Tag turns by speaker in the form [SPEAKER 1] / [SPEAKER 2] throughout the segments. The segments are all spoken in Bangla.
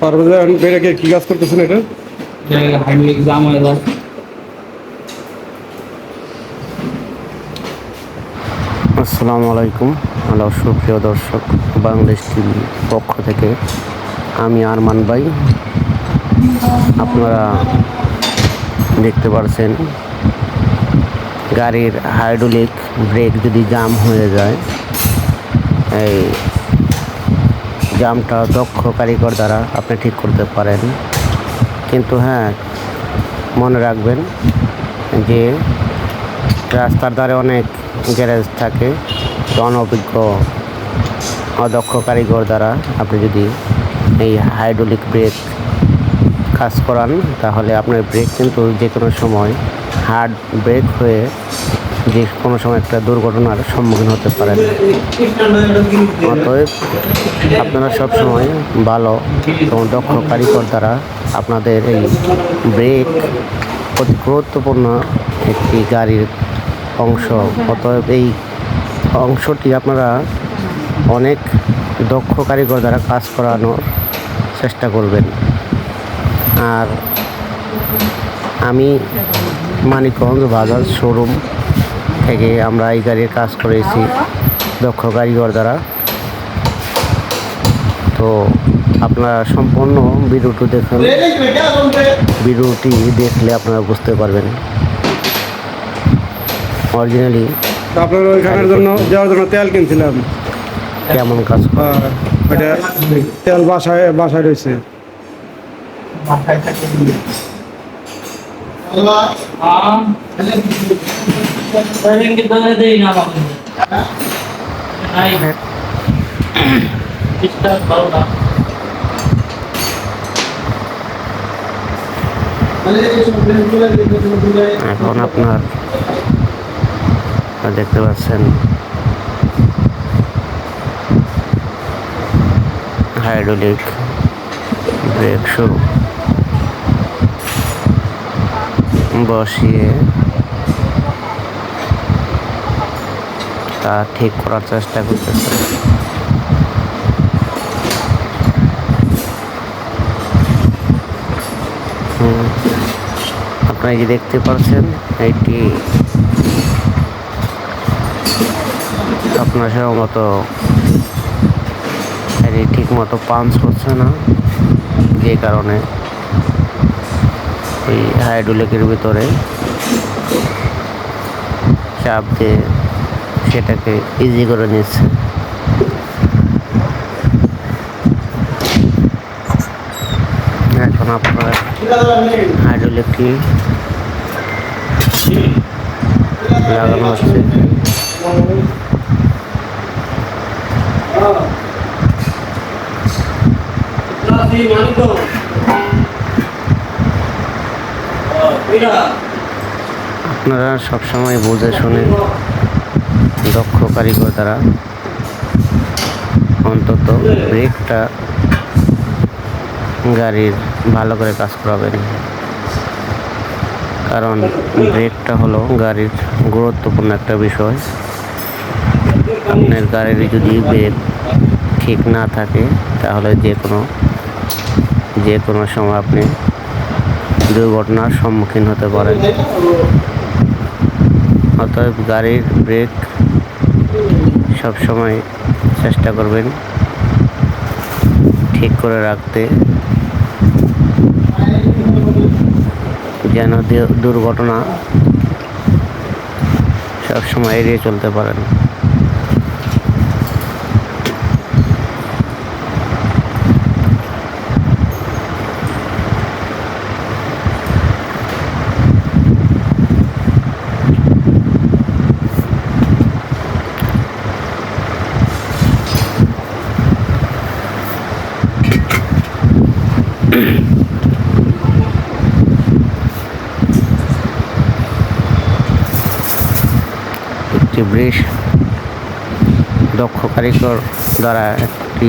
[SPEAKER 1] পারভেজ বেড়ে কি কাজ করতেছেন এটা?
[SPEAKER 2] জাম হয়ে যায়
[SPEAKER 3] আসসালামু আলাইকুম। হ্যালো, সুপ্রিয় দর্শক, বাংলাদেশ টিভি পক্ষ থেকে আমি আরমান ভাই। আপনারা দেখতে পাচ্ছেন গাড়ির হাইড্রোলিক ব্রেক যদি জাম হয়ে যায়, এই জামটা দক্ষ কারিগর দ্বারা আপনি ঠিক করতে পারেন। কিন্তু হ্যাঁ মনে রাখবেন যে রাস্তার ধারে অনেক গ্যারেজ থাকে। অনভিজ্ঞ অদক্ষ কারিগর দ্বারা আপনি যদি এই হাইড্রোলিক ব্রেক কাজ করান, তাহলে আপনার ব্রেক কিন্তু যে কোনো সময় হার্ড ব্রেক হয়ে যে কোনো সময় একটা দুর্ঘটনার সম্মুখীন হতে পারেন। অতএব আপনারা সবসময় ভালো এবং দক্ষ কারিগর দ্বারা আপনাদের এই ব্রেক অতি গুরুত্বপূর্ণ একটি গাড়ির অংশ। অতএব এই অংশটি আপনারা অনেক দক্ষ কারিগর দ্বারা কাজ করানোর চেষ্টা করবেন। আর আমি মানিকগঞ্জ বাজার শোরুম থেকে আমরা এই গাড়ির কাজ করেছি দক্ষ কারিগর দ্বারা। তো আপনারা সম্পূর্ণ ভিডিওটি দেখুন। ভিডিওটি দেখলে আপনারা বুঝতে পারবেন। অরিজিনালি
[SPEAKER 1] তো আপনার ওইখানের জন্য যাওয়ার জন্য তেল কিনছিলাম
[SPEAKER 3] কেমন কাজ করে।
[SPEAKER 1] ওইটা তেল বাসায় বাসায় রয়েছে
[SPEAKER 2] মাথায় থাকে কিন্তু দেই না আমাকে নাই ডিস্টার্ব করো না
[SPEAKER 3] এখন আপনার আপনারা দেখতে পাচ্ছেন। হাইড্রোলিক ব্রেক শু বসিয়ে তা ঠিক করার চেষ্টা করতেছে। আপনারা যে দেখতে পাচ্ছেন? এটি আপনার মতো এটি ঠিক মতো পাঞ্চ হচ্ছে না, যে কারণে ওই হাইড্রোলিকের ভিতরে চাপ দিয়ে সেটাকে ইজি করে নিচ্ছে। এখন আপনারা হাইড্রোলিকটি লাগানো হচ্ছে? আপনারা সবসময় বুঝে শুনে দক্ষ কারিগর দ্বারা অন্তত ব্রেকটা গাড়ির ভালো করে কাজ করাবেন। কারণ ব্রেকটা হলো গাড়ির গুরুত্বপূর্ণ একটা বিষয়। আপনার গাড়ির যদি ব্রেক ঠিক না থাকে, তাহলে যে কোনো যে কোনো সময় আপনি দুর্ঘটনার সম্মুখীন হতে পারেন। অতএব গাড়ির ব্রেক সবসময় চেষ্টা করবেন ঠিক করে রাখতে, যেন দুর্ঘটনা সবসময় এড়িয়ে চলতে পারেন। একটি ব্রিজ দক্ষ কারিগর দ্বারা একটি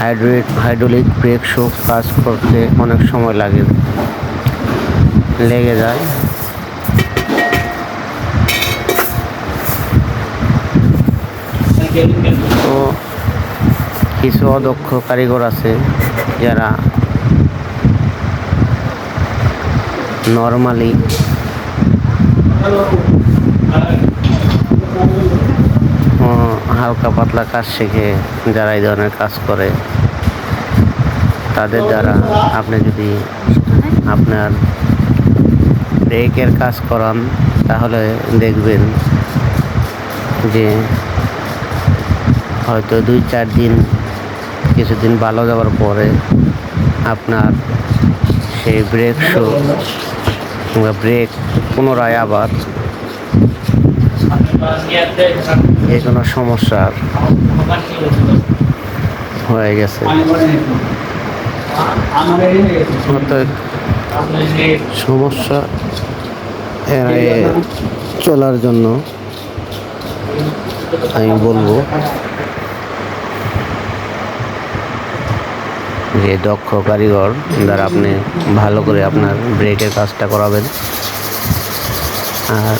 [SPEAKER 3] হাইড্রোলিক হাইড্রোলিক ব্রেক শো কাজ করতে অনেক সময় লাগে, লেগে যায়। তো কিছু অদক্ষ কারিগর আছে যারা নর্মালি হালকা পাতলা কাজ শিখে যারা এই ধরনের কাজ করে, তাদের দ্বারা আপনি যদি আপনার ব্রেকের কাজ করান, তাহলে দেখবেন যে হয়তো দুই চার দিন, কিছুদিন ভালো যাওয়ার পরে আপনার সেই ব্রেক শো কিংবা ব্রেক পুনরায় আবার যে কোনো সমস্যার হয়ে গেছে। সমস্যা এড়িয়ে চলার জন্য আমি বলব যে দক্ষ কারিগর দ্বারা আপনি ভালো করে আপনার ব্রেকের কাজটা করাবেন। আর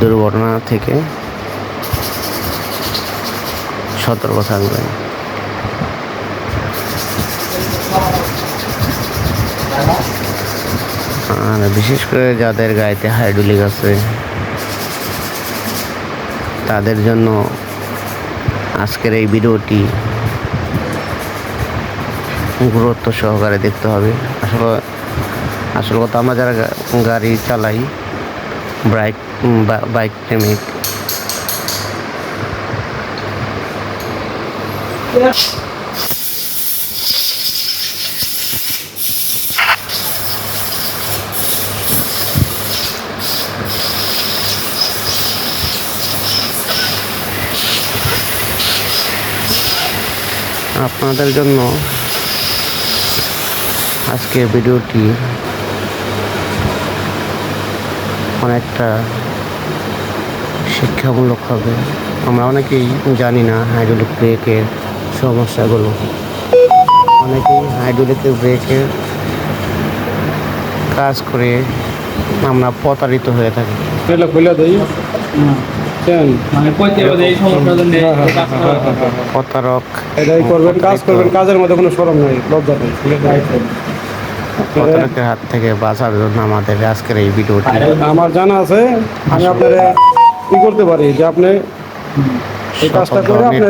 [SPEAKER 3] দুর্ঘটনা থেকে সতর্ক থাকবেন। আর বিশেষ করে যাদের গাড়িতে হাইড্রোলিক আছে, তাদের জন্য আজকের এই ভিডিওটি গুরুত্ব সহকারে দেখতে হবে। আসলে আসল কথা আমরা যারা গাড়ি চালাই বাইক বাইক প্রেমিক। আপনাদের জন্য আজকে ভিডিওটি অনেকটা শিক্ষামূলক হবে। আমরা অনেকেই জানি না হাইড্রোলিক ব্রেকের সমস্যাগুলো। অনেকেই হাইড্রোলিকের ব্রেকের কাজ করে আমরা প্রতারিত হয়ে থাকি।
[SPEAKER 2] মানে
[SPEAKER 1] হ্যাঁ, হ্যাঁ, হ্যাঁ।
[SPEAKER 3] প্রতারক
[SPEAKER 1] এটাই করবেন কাজ করবেন কাজের মধ্যে কোনো সরম নাই লজ্জা নেই।
[SPEAKER 3] প্রতারকের হাত থেকে বাঁচার জন্য আমাদের আজকের এই ভিডিওটি।
[SPEAKER 1] আমার জানা আছে আমি আপনারা কি করতে পারি যে আপনি এই কাজটা করে আপনি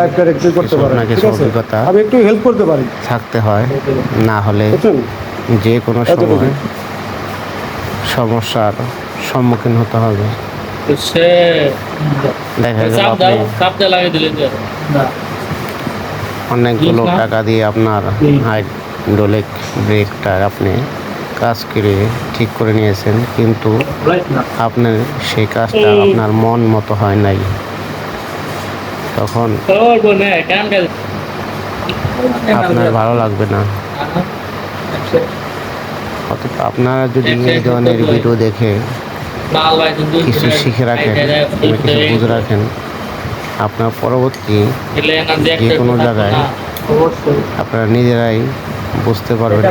[SPEAKER 1] লাইফটা একটু করতে পারেন
[SPEAKER 3] না কিছু
[SPEAKER 1] ঠিক আছে?
[SPEAKER 3] অভিজ্ঞতা
[SPEAKER 1] আমি একটু হেল্প করতে পারি।
[SPEAKER 3] থাকতে হয় না হলে যে কোনো। সময় সমস্যার সম্মুখীন হতে হবে। দেখা গেল আপনি অনেকগুলো টাকা দিয়ে আপনার। হাইড্রোলিক ব্রেকটা আপনি কাজ করে ঠিক করে নিয়েছেন কিন্তু আপনার সেই কাজটা আপনার মন মতো হয় নাই। তখন আপনার ভালো লাগবে না। অথচ আপনারা যদি এই ধরনের ভিডিও দেখে কিছু শিখে রাখেন কিছু বুঝে রাখেন আপনার পরবর্তী যে কোনো জায়গায় আপনারা নিজেরাই বুঝতে পারবেন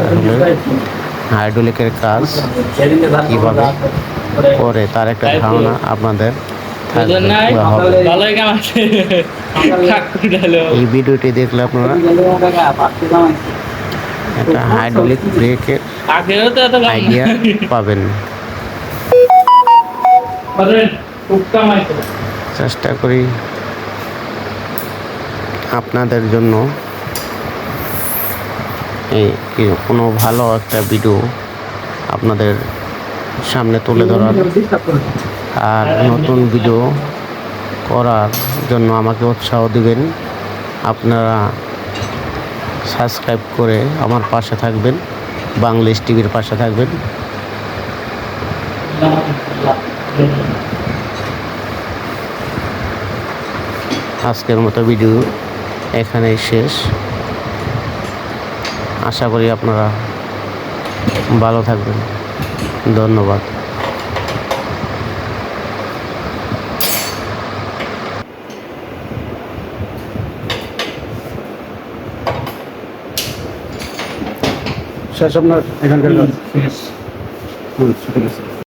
[SPEAKER 3] হাইড্রোলিকের কাজ কীভাবে করে তার একটা ধারণা আপনাদের এই ভিডিওটি দেখলে আপনারা একটা হাইড্রোলিক ব্রেকের আইডিয়া পাবেন। চেষ্টা করি আপনাদের জন্য কোনো ভালো একটা ভিডিও আপনাদের সামনে তুলে ধরার আর নতুন ভিডিও করার জন্য আমাকে উৎসাহ দিবেন। আপনারা সাবস্ক্রাইব করে আমার পাশে থাকবেন বাংলিশ টিভির পাশে থাকবেন। আজকের মতো ভিডিও এখানেই শেষ। আশা করি আপনারা ভালো থাকবেন। ধন্যবাদ।
[SPEAKER 4] শেষ আপনার এখানকার